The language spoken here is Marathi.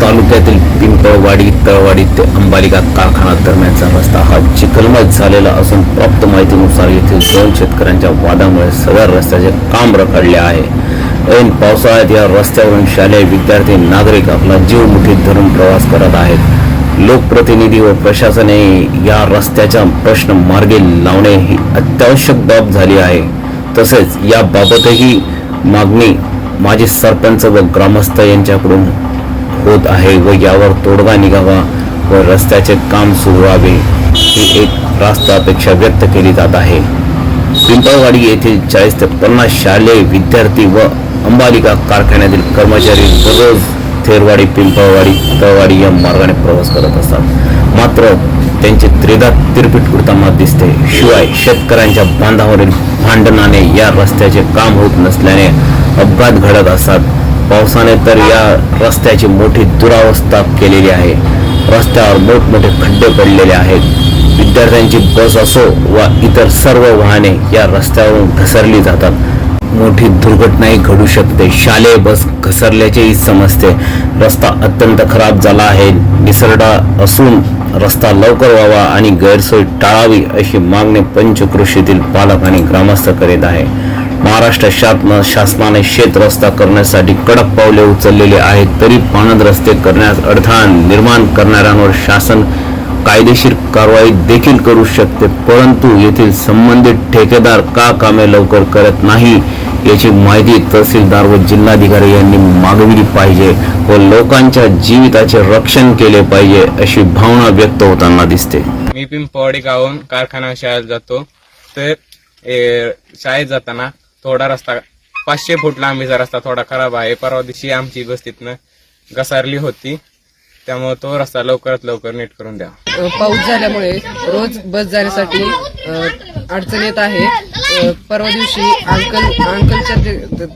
तालुक्यातील पिंपळवाडी तळवाडी ते अंबालिका कारखाना दरम्यानचा रस्ता हा चिखलमय झालेला असून प्राप्त माहितीनुसार येथील दोन शेतकऱ्यांच्या वादामुळे सगळ्या रस्त्याचे काम रखडले आहे. ऐन पावसाळ्यात या रस्त्यावरून शालेय विद्यार्थी नागरिक आपला जीव मुठीत धरून प्रवास करत आहेत. लोकप्रतिनिधी व प्रशासने या रस्त्याचा प्रश्न मार्गे लावणे ही अत्यावश्यक बाब झाली आहे. तसेच याबाबतही मागणी माजी सरपंच व ग्रामस्थ यांच्याकडून होत आहे व यावर तोडगा निघावा व रस्त्याचे काम सुरू व्हावे ही एक रास्त अपेक्षा व्यक्त केली जात आहे. पिंपळवाडी येथील चाळीस ते पन्नास शालेय विद्यार्थी व अंबालिका कारखान्यातील कर्मचारी दररोज थेरवाडी पिंपळवाडी तळवाडी या मार्गाने प्रवास करत असतात. मात्र त्यांचे त्रेदा तिरपीट उडताना दिसते. शिवाय शेतकऱ्यांच्या बांधावरील भांडणाने या रस्त्याचे काम होत नसल्याने अपघात घडत असतात. पावसाने तर या रस्त्याची मोठी दुरावस्था केलेली आहे. रस्त्यावर मोठमोठे खड्डे पडलेले आहेत. विद्यार्थ्यांची बस असो व इतर सर्व वाहने या रस्त्यावरून घसरली जातात. मोठी दुर्घटनाही घडू शकते. शालेय बस घसरल्याचेही समजते. रस्ता अत्यंत खराब झाला आहे. निसरडा असून रस्ता लवकर व्हावा आणि गैरसोय टाळावी अशी मागणी पंचकृषीतील पालक आणि ग्रामस्थ करीत आहे. महाराष्ट्र शासन शासनाने शेत रस्ता करण्यासाठी कडक पावले उचललेली आहेत. तरी पाणद रस्ते करण्यास अडथळा निर्माण करणाऱ्यांवर शासन कायदेशीर कारवाई देखील करू शकते परंतु येथील संबंधित ठेकेदार का कामे लवकर करत नाही याची माहिती तहसीलदार व जिल्हाधिकारी यांनी मागविली पाहिजे व लोकांच्या जीविताचे रक्षण केले पाहिजे अशी भावना व्यक्त होताना दिसते. मी पिंपवाडी गावून कारखाना शाळेत जातो. तर शाळेत जाताना थोडा रस्ता पाचशे फूट लांबीचा रस्ता थोडा खराब आहे. परवा दिवशी आमची बस तिथनं घसारली होती. त्यामुळे तो रस्ता लवकरात लवकर नीट करून द्या. पाऊस झाल्यामुळे रोज बस जाण्यासाठी अडचण येत आहे. परवा दिवशी अंकल अंकलच्या